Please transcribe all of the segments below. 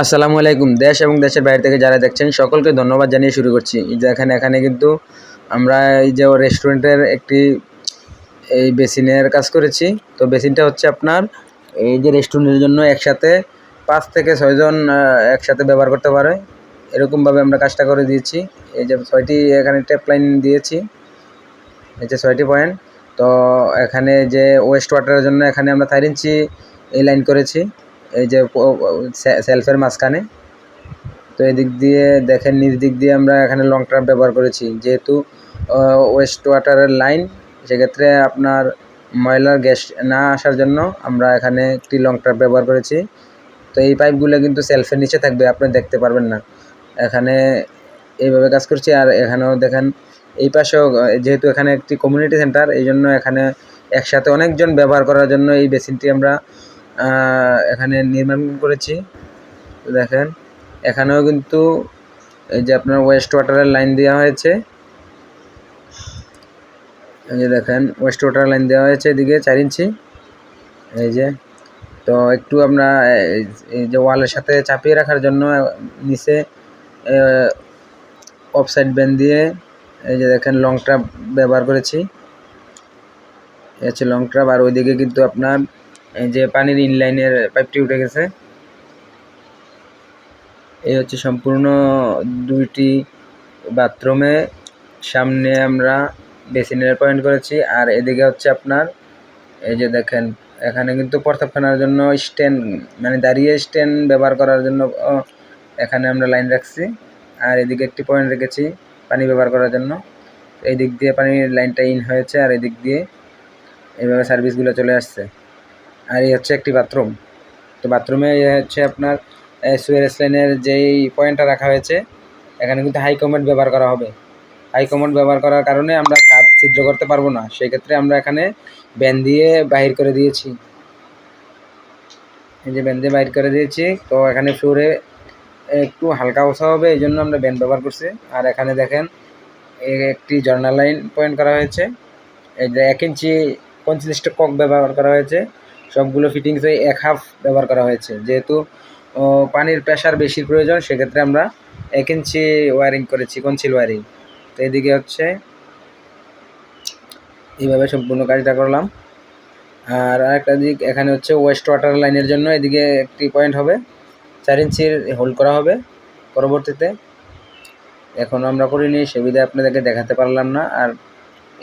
আসসালামু আলাইকুম। দেশ এবং দেশের বাইরে থেকে যারা দেখছেন, সকলকে ধন্যবাদ জানিয়ে শুরু করছি। যে এখানে কিন্তু আমরা এই যে রেস্টুরেন্টের একটি এই বেসিনের কাজ করেছি। তো বেসিনটা হচ্ছে আপনার এই যে রেস্টুরেন্টের জন্য একসাথে পাঁচ থেকে ছয়জন একসাথে ব্যবহার করতে পারে। এরকমভাবে আমরা কাজটা করে দিয়েছি। এই যে ছয়টি এখানে ট্যাপ লাইন দিয়েছি। এই যে ছয়টি পয়েন্ট তো এখানে যে ওয়েস্ট ওয়াটারের জন্য এখানে আমরা চার ইঞ্চি এই লাইন করেছি। এই যে সেলফের মাঝখানে। তো এদিক দিয়ে দেখেন, নিচ দিক দিয়ে আমরা এখানে লং ট্রাপ ব্যবহার করেছি। যেহেতু ওয়েস্ট ওয়াটারের লাইন সেক্ষেত্রে আপনার ময়লার গ্যাস না আসার জন্য আমরা এখানে একটি লং ট্রাপ ব্যবহার করেছি। তো এই পাইপগুলো কিন্তু সেলফের নিচে থাকবে, আপনি দেখতে পারবেন না। এখানে এইভাবে কাজ করছি, আর এখানেও দেখেন, এই পাশেও যেহেতু এখানে একটি কমিউনিটি সেন্টার এই জন্য এখানে একসাথে অনেকজন ব্যবহার করার জন্য এই বেসিনটি আমরা এখানে নির্মাণ করেছি। দেখেন, এখানেও কিন্তু এই যে আপনার ওয়েস্ট ওয়াটারের লাইন দেওয়া হয়েছে। এই যে দেখেন ওয়েস্ট ওয়াটার লাইন দেওয়া হয়েছে এদিকে চার ইঞ্চি। এই যে, তো একটু আমরা এই- যে ওয়ালের সাথে চাপিয়ে রাখার জন্য নিচে অফসাইড ব্যান দিয়ে এই যে দেখেন লং ট্রাপ ব্যবহার করেছি। এই হচ্ছে লং ট্রাপ আর ওইদিকে কিন্তু আপনার যে পানির ইনলাইনের পাইপটি উঠে গেছে। এই হচ্ছে সম্পূর্ণ দুইটি বাথরুমে। সামনে আমরা বেসিনের পয়েন্ট করেছি। আর এদিকে হচ্ছে আপনার, এই যে দেখেন, এখানে কিন্তু প্রস্তাবখানার জন্য স্ট্যান্ড মানে দাঁড়িয়ে স্ট্যান্ড ব্যবহার করার জন্য এখানে আমরা লাইন রাখছি। আর এদিকে একটি পয়েন্ট রেখেছি পানি ব্যবহার করার জন্য। এই দিক দিয়ে পানির লাইনটা ইন হয়েছে, আর এদিক দিয়ে এইভাবে সার্ভিসগুলো চলে আসছে। আর এই হচ্ছে একটি বাথরুম। তো বাথরুমে হচ্ছে আপনার সুয়ারেস লাইনের যেই পয়েন্টটা রাখা হয়েছে, এখানে কিন্তু হাই কমেন্ট ব্যবহার করা হবে। হাই কমেন্ট ব্যবহার করার কারণে আমরা কাপ ছিদ্র করতে পারব না। সেক্ষেত্রে আমরা এখানে ব্যান দিয়ে বাহির করে দিয়েছি। এই যে ব্যান দিয়ে বাহির করে দিয়েছি, তো এখানে ফ্লোরে একটু হালকা ওঠা হবে, এই জন্য আমরা ব্যান ব্যবহার করছি। আর এখানে দেখেন একটি ঝর্ণা লাইন পয়েন্ট করা হয়েছে। এই যে এক ইঞ্চি পঞ্চল্লিশটা কক ব্যবহার করা হয়েছে। সবগুলো ফিটিংস এক হাফ ব্যবহার করা হয়েছে। যেহেতু পানির প্রেশার বেশি প্রয়োজন, সেক্ষেত্রে আমরা এক ইঞ্চি ওয়ারিং করেছি কনসিল ওয়ারিং তো এদিকে হচ্ছে, এইভাবে সম্পূর্ণ কাজটা করলাম। আর আরেকটা দিক, এখানে হচ্ছে ওয়েস্ট ওয়াটার লাইনের জন্য এদিকে একটি পয়েন্ট হবে। চার ইঞ্চির হোল্ড করা হবে পরবর্তীতে। এখনও আমরা করিনি, সুবিধা আপনাদেরকে দেখাতে পারলাম না। আর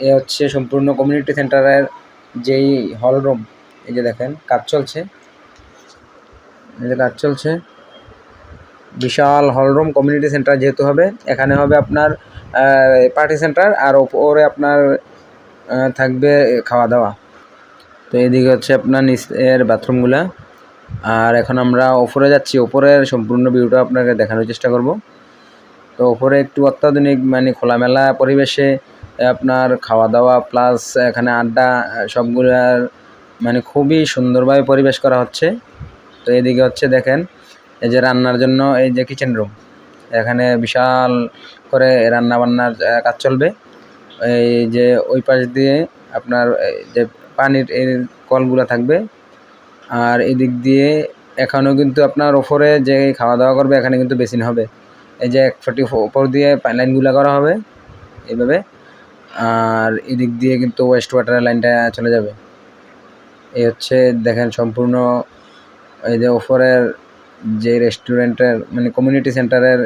এ হচ্ছে সম্পূর্ণ কমিউনিটি সেন্টারের যেই হল রুম এই যে দেখেন, কাজ চলছে। এই যে কাজ চলছে। বিশাল হলরুম কমিউনিটি সেন্টার যেহেতু হবে, এখানে হবে আপনার পার্টি সেন্টার আর ওপরে আপনার থাকবে খাওয়া দাওয়া তো এদিকে হচ্ছে আপনার নিচের বাথরুমগুলা। আর এখন আমরা ওপরে যাচ্ছি, ওপরের সম্পূর্ণ ভিউটা আপনাকে দেখানোর চেষ্টা করব। তো ওপরে একটু অত্যাধুনিক মানে খোলামেলা পরিবেশে আপনার খাওয়া দাওয়া প্লাস এখানে আড্ডা, সবগুলার মানে খুবই সুন্দরভাবে পরিবেশ করা হচ্ছে। তো এদিকে হচ্ছে দেখেন, এই যে রান্নার জন্য এই যে কিচেন রুম এখানে বিশাল করে রান্না বান্নার কাজ চলবে। এই যে ওই পাশ দিয়ে আপনার যে পানির, এই কলগুলো থাকবে। আর এদিক দিয়ে এখানেও কিন্তু আপনার ওপরে যে খাওয়া দাওয়া করবে, এখানে কিন্তু বেসিন হবে। এই যে এক ফোর্টি ওপর দিয়ে লাইনগুলো করা হবে, এইভাবে। আর এদিক দিয়ে কিন্তু ওয়েস্ট ওয়াটারের লাইনটা চলে যাবে। এই হচ্ছে দেখেন সম্পূর্ণ, এই যে ওপরের যে রেস্টুরেন্টের মানে কমিউনিটি সেন্টারের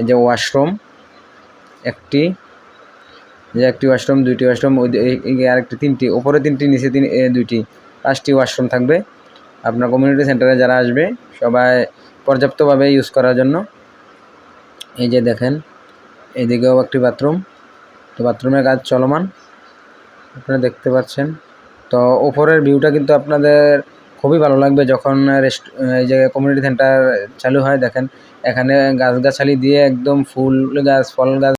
এই যে ওয়াশরুম একটি, যে একটি ওয়াশরুম দুইটি ওয়াশরুম এই আরেকটি তিনটি, ওপরে তিনটি, নিচে তিন দুইটি, পাঁচটি ওয়াশরুম থাকবে। আপনার কমিউনিটি সেন্টারে যারা আসবে, সবাই পর্যাপ্তভাবে ইউজ করার জন্য। এই যে দেখেন, এদিকেও একটি বাথরুম তো বাথরুমের কাজ চলমান। আপনারা দেখতে পাচ্ছেন। তো ওপরের ভিউটা কিন্তু আপনাদের খুবই ভালো লাগবে যখন রেস্ট এই যে কমিউনিটি সেন্টার চালু হয়, দেখেন। এখানে গাছগাছালি দিয়ে একদম ফুল গাছ, ফল গাছ